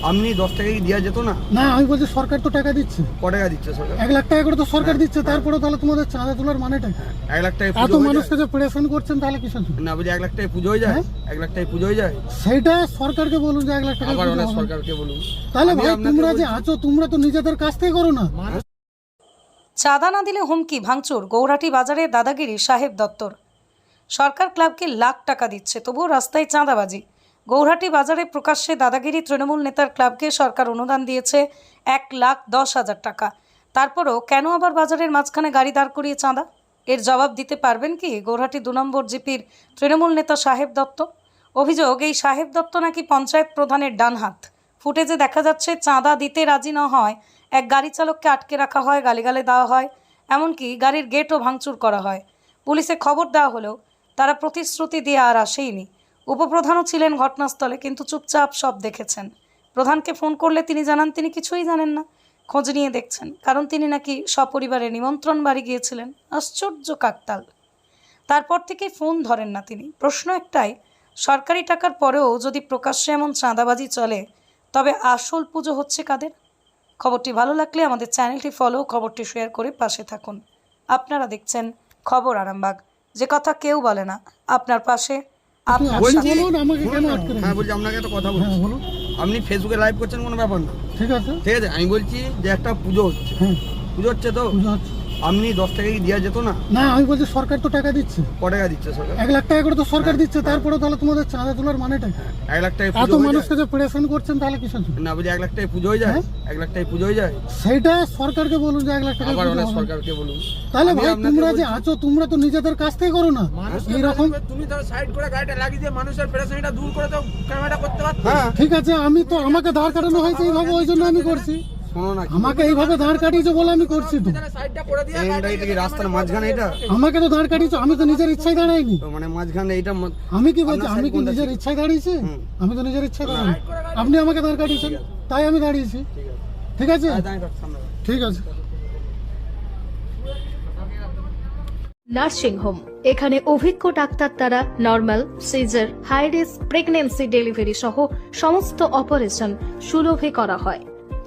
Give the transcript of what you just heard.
আপনি দশ টাকা কি দেওয়া যেত না? না আমি বলছি সরকার তো টাকা দিচ্ছে। ক টাকা দিচ্ছে সরকার? এক লাখ টাকা করে তো সরকার দিচ্ছে তারপরে তাহলে তোমাদের চাঁদা তোলার মানেটা কি? এক লাখ টাকা এত পুজো হয়ে মানুষকে যায়। যে প্রেশন করছেন তাহলে কিসের জন্য? না বলছি এক লাখ টাকা পুজো হয়ে যায়? হ্যাঁ? এক লাখ টাকা পুজো হয়ে যায়? সেইটা সরকারকে বলুন যে এক লাখ টাকা আবার দিতে অনেক হবে। সরকারকে বলুন। তাহলে আমি ভাই আপনাকে তোমরা যে বলছি- আছো তোমরা তো নিজেদের কাছ থেকে করো না। চাঁদা না দিলে হুমকি ভাঙচুর গৌরাটি বাজারে দাদাগিরি সাহেব দত্তর। সরকার ক্লাবকে লাখ টাকা দিচ্ছে তবুও রাস্তায় চাঁদাবাজি। গৌহাটি বাজারে প্রকাশ্যে দাদাগিরি তৃণমূল নেতার ক্লাবকে সরকার অনুদান দিয়েছে এক লাখ দশ হাজার টাকা। তারপরও কেন আবার বাজারের মাঝখানে গাড়ি দাঁড় করিয়ে চাঁদা? এর জবাব দিতে পারবেন কি গৌহাটি দু নম্বর জিপির তৃণমূল নেতা সাহেব দত্ত? অভিযোগ, এই সাহেব দত্ত নাকি পঞ্চায়েত প্রধানের ডান হাত। ফুটেজে দেখা যাচ্ছে চাঁদা দিতে রাজি না হয়, এক গাড়ি চালককে আটকে রাখা হয়, গালিগালে দেওয়া হয়, এমনকি গাড়ির গেটও ভাঙচুর করা হয়। পুলিশে খবর দেওয়া হলেও তারা প্রতিশ্রুতি দিয়ে আর আসেইনি। উপপ্রধানও ছিলেন ঘটনাস্থলে, কিন্তু চুপচাপ সব দেখেছেন। প্রধানকে ফোন করলে তিনি জানান, তিনি কিছুই জানেন না, খোঁজ নিয়ে দেখছেন, কারণ তিনি নাকি সপরিবারে নিমন্ত্রণ বাড়ি গিয়েছিলেন, আশ্চর্য কাকতাল। তারপর থেকে ফোন ধরেন না তিনি। প্রশ্ন একটাই, সরকারি টাকার পরেও যদি প্রকাশ্যে এমন চাঁদাবাজি চলে, তবে আসল পুজো হচ্ছে কাদের? খবরটি ভালো লাগলে আমাদের চ্যানেলটি ফলো, খবরটি শেয়ার করে পাশে থাকুন। আপনারা দেখছেন খবর আরামবাগ। যে কথা কেউ বলে না, আপনার পাশে আপনার বলছি- সাথে। বলুন, আমাকে কেন শুনুন না। আটকে রেখেছেন? হ্যাঁ বলছি আপনাকে একটা কথা হ্যাঁ বলছি আপনি ফেসবুকে লাইভ করছেন কোনো ব্যাপার না ঠিক আছে ঠিক আছে আমি বলছি যে একটা পুজো হচ্ছে হ্যাঁ পুজো হচ্ছে তো। আপনি দশ টাকা কি দেওয়া যেত না? না আমি বলছি সরকার তো টাকা দিচ্ছে। ক টাকা দিচ্ছে সরকার? এক লাখ টাকা করে তো সরকার দিচ্ছে তারপরে তাহলে তোমাদের চাঁদা তোলার মানেটা কি? এক লাখ টাকা এত মানুষকে যে প্রেশন করছেন তাহলে কিসের জন্য? না এক লাখ টাকা পুজো হয়ে যায়? হ্যাঁ? এক লাখ টাকা পুজো হয়ে যায়? সেইটা সরকারকে বলুন যে এক লাখ টাকা আবার দিতে অনেক হবে। সরকারকে বলুন। তাহলে আমি ভাই আপনাকে তোমরা যে বলছি- আছো তোমরা তো নিজেদের কাছ থেকে করো না। এইরকম তুমি তো সাইড করে গাড়িটা লাগিয়ে দিয়ে মানুষের পেরেশানিটা দূর করে তো ক্যামেরা করতে পারতো। হ্যাঁ ঠিক আছে আমি তো আমাকে দাঁড় কাটানো হয়েছে এইভাবে ওই জন্য আমি করছি। শোনো না আমাকে এইভাবে দাঁড় কাটিয়েছে বলে আমি করছি তো। সাইডটা করে দিয়ে এই এটা কি রাস্তার মাঝখানে এটা? আমাকে তো দাঁড় কাটিয়েছো আমি তো নিজের ইচ্ছায় দাঁড়াইনি। মানে মাঝখানে এইটা আমি কি বলছি আমি কি নিজের ইচ্ছায় দাঁড়িয়েছি? আমি তো নিজের ইচ্ছায় দাঁড়াইনি। আপনি আমাকে দাঁড় কাটিয়েছেন তাই আমি দাঁড়িয়েছি। ঠিক আছে। ঠিক আছে? নার্সিং হোম এখানে অভিজ্ঞ ডাক্তার দ্বারা normal caesar high risk pregnancy delivery সহ সমস্ত অপারেশন সুলভে করা হয়।